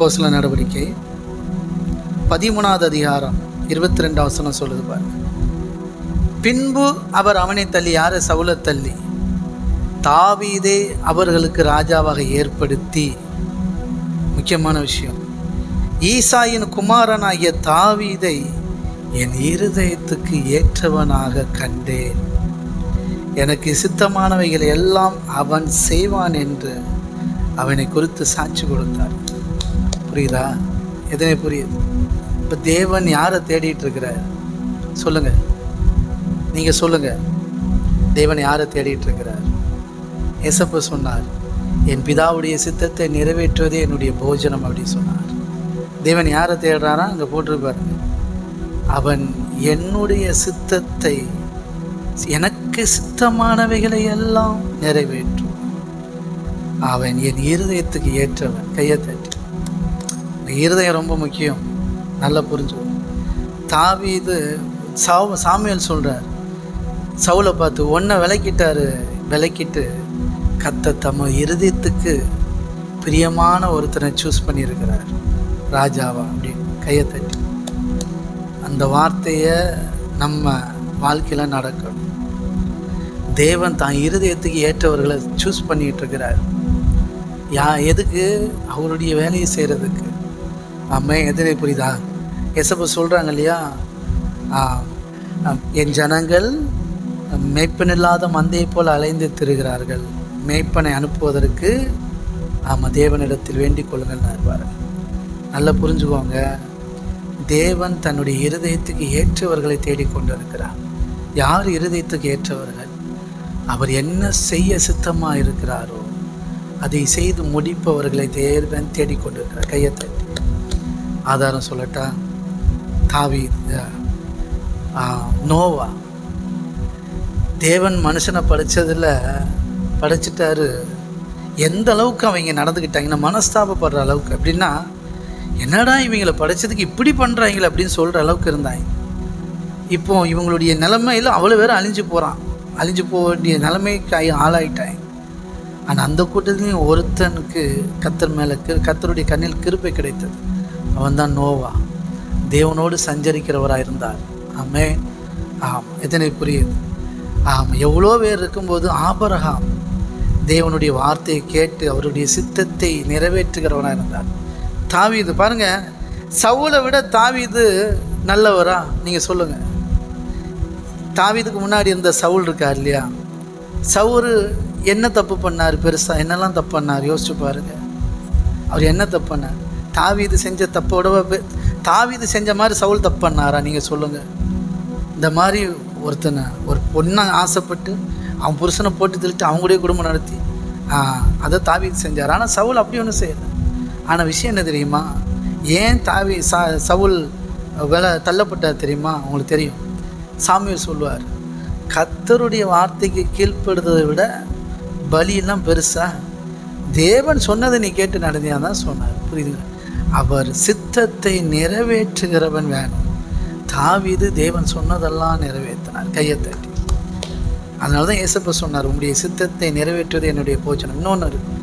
அப்போசில நடவடிக்கை. பதிமூணாவது அதிகாரம் இருபத்தி ரெண்டு அவசரம் சொல்லுது பாருங்க. பின்பு அவர் அவனை தள்ளி யார்? சவுல தள்ளி. தாவீதே அவர்களுக்கு ராஜாவாக ஏற்படுத்தி. முக்கியமான விஷயம். ஈசாயின் குமாரனாகிய தாவீதை என் இருதயத்துக்கு ஏற்றவனாக கண்டேன். எனக்கு சித்தமானவைகளை எல்லாம் அவன் செய்வான் என்று அவனை குறித்து சாட்சி கொடுத்தார். புரியுதா? எதுவுமே புரியுது. இப்போ தேவன் யாரை தேடிட்டு இருக்கிறார்? சொல்லுங்க. நீங்கள் சொல்லுங்க. தேவன் யாரை தேடிட்டு இருக்கிறார்? எசப்பு சொன்னார் என் பிதாவுடைய சித்தத்தை நிறைவேற்றுவதே என்னுடைய போஜனம் அப்படின்னு சொன்னார். தேவன் யாரை தேடுறாரா? அங்கே போட்டிருப்பாருங்க அவன் என்னுடைய சித்தத்தை எனக்கு சித்தமானவைகளை எல்லாம் நிறைவேற்றும். அவன் என் இருதயத்துக்கு ஏற்றவன். கையை தட்டி. இருதயம் ரொம்ப முக்கியம். நல்லா புரிஞ்சுக்கணும் தாவீது சாவ சாமியல் சொல்கிறார் சவுலை பார்த்து ஒன்றை விளக்கிட்டாரு விளக்கிட்டு கத்த தம்ம இருதயத்துக்கு பிரியமான ஒருத்தனை சூஸ் பண்ணியிருக்கிறார். ராஜாவா? அப்படின்னு கையை தட்டி. அந்த வார்த்தையை நம்ம வாழ்க்கையில் நடக்கணும். தேவன் தான் இருதயத்துக்கு ஏற்றவர்களை சூஸ் பண்ணிட்டு இருக்கிறார். யா எதுக்கு? அவருடைய வேலையை செய்கிறதுக்கு அம்மே எதிரே புரியுதா எசப்ப சொல்கிறாங்க இல்லையா? ஆ, என் ஜனங்கள் மேய்ப்பனில்லாத மந்தையை போல் அலைந்து திருகிறார்கள். மேய்ப்பனை அனுப்புவதற்கு ஆமாம் தேவனிடத்தில் வேண்டிக் கொள்ளுங்கள் இருப்பார் நல்லா புரிஞ்சுக்கோங்க. தேவன் தன்னுடைய இருதயத்துக்கு ஏற்றவர்களை தேடிக்கொண்டிருக்கிறார் யார் இருதயத்துக்கு ஏற்றவர்கள்? அவர் என்ன செய்ய சித்தமாக இருக்கிறாரோ அதை செய்து முடிப்பவர்களை தேவன் தேடிக்கொண்டிருக்கிறார் கையை தட்டி. ஆதாரம் சொல்லட்டா? தாவி நோவா. தேவன் மனுஷனை படைச்சதில் படைச்சிட்டாரு. எந்த அளவுக்கு அவங்க நடந்துக்கிட்டாங்கன்னா மனஸ்தாபப்படுற அளவுக்கு. அப்படின்னா என்னடா இவங்களை படைச்சதுக்கு இப்படி பண்ணுறாங்களே அப்படின்னு சொல்கிற அளவுக்கு இருந்தாங்க. இப்போ இவங்களுடைய நிலைமையில் அவ்வளோ பேர் அழிஞ்சு போகிறான் அழிஞ்சு போக வேண்டிய நிலைமைக்கு ஆகி ஆளாயிட்டாங்க. ஆனால் அந்த கூட்டத்துலேயும் ஒருத்தனுக்கு கத்தர் மேலே கிரு கத்தருடைய கண்ணில் கிருப்பை கிடைத்தது. அவன் தான் நோவா. தேவனோடு சஞ்சரிக்கிறவராக இருந்தார் ஆமே ஆம் எத்தனை புரியுது. ஆம் எவ்வளோ பேர் இருக்கும்போது ஆபரகாம் தேவனுடைய வார்த்தையை கேட்டு அவருடைய சித்தத்தை நிறைவேற்றுகிறவனாக இருந்தார் தாவீது பாருங்க சவுளை விட தாவீது நல்லவரா? நீங்கள் சொல்லுங்கள் தாவீதுக்கு முன்னாடி இருந்த சவுல் இருக்கார் இல்லையா? சவுரு என்ன தப்பு பண்ணார் பெருசாக என்னெல்லாம் தப்பு பண்ணார்? யோசிச்சு பாருங்க. அவர் என்ன தப்பு பண்ணார்? தாவீது செஞ்ச தப்போட தாவீது செஞ்ச மாதிரி சவுல் தப்பு பண்ணாரா? நீங்கள் சொல்லுங்கள் இந்த மாதிரி ஒருத்தனை ஒரு பொண்ணை ஆசைப்பட்டு அவன் புருஷனை போட்டு தள்ளிட்டு அவங்களுடைய குடும்பம் நடத்தி. அதை தாவீது செஞ்சார். ஆனால் சவுல் அப்படி ஒன்றும் செய்யலை. ஆனால் விஷயம் என்ன தெரியுமா? ஏன் தாவி சா சவுல் வேலை தள்ளப்பட்டார் தெரியுமா? உங்களுக்கு தெரியும். சாமியை சொல்லுவார் கத்தருடைய வார்த்தைக்கு கீழ்ப்படுறதை விட பலியெல்லாம் பெருசா? தேவன் சொன்னதை நீ கேட்டு நடந்தியா தான் சொன்னார். புரியுதுங்களா? அவர் சித்தத்தை நிறைவேற்றுகிறவன் வேணும். தாவிது தேவன் சொன்னதெல்லாம் நிறைவேற்றினார் கையை தட்டி. அதனால தான் ஏசப்ப சொன்னார் உங்களுடைய சித்தத்தை நிறைவேற்றுவது என்னுடைய போச்சனம் இன்னொன்று இருக்குது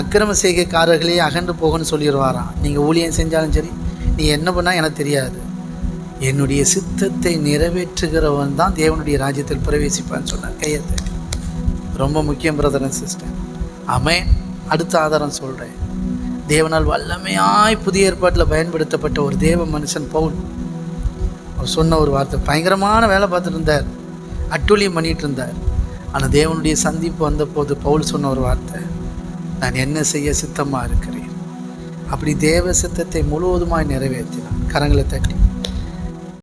அக்கிரம செய்கைக்காரர்களே அகன்று போகணும்னு சொல்லிடுவாராம் நீங்கள் ஊழியம் செஞ்சாலும் சரி நீ என்ன பண்ணால் எனக்கு தெரியாது. என்னுடைய சித்தத்தை நிறைவேற்றுகிறவன் தான் தேவனுடைய ராஜ்யத்தில் பிரவேசிப்பான்னு சொன்னார் கையை தட்டி. ரொம்ப முக்கியம் பிரதர் அண்ட் சிஸ்டர் அமேன் அடுத்த ஆதாரம் சொல்கிறேன் தேவனால் வல்லமையாய் புதிய ஏற்பாட்டில் பயன்படுத்தப்பட்ட ஒரு தேவ மனுஷன் பவுல். அவர் சொன்ன ஒரு வார்த்தை பயங்கரமான வேலை பார்த்துட்டு இருந்தார். அட்டூழியம் பண்ணிட்டு இருந்தார். ஆனால் தேவனுடைய சந்திப்பு வந்தபோது பவுல் சொன்ன ஒரு வார்த்தை நான் என்ன செய்ய சித்தமாக இருக்கிறேன்? அப்படி தேவ சித்தத்தை முழுவதுமாய் நிறைவேற்றினான் கரங்களை தட்டி.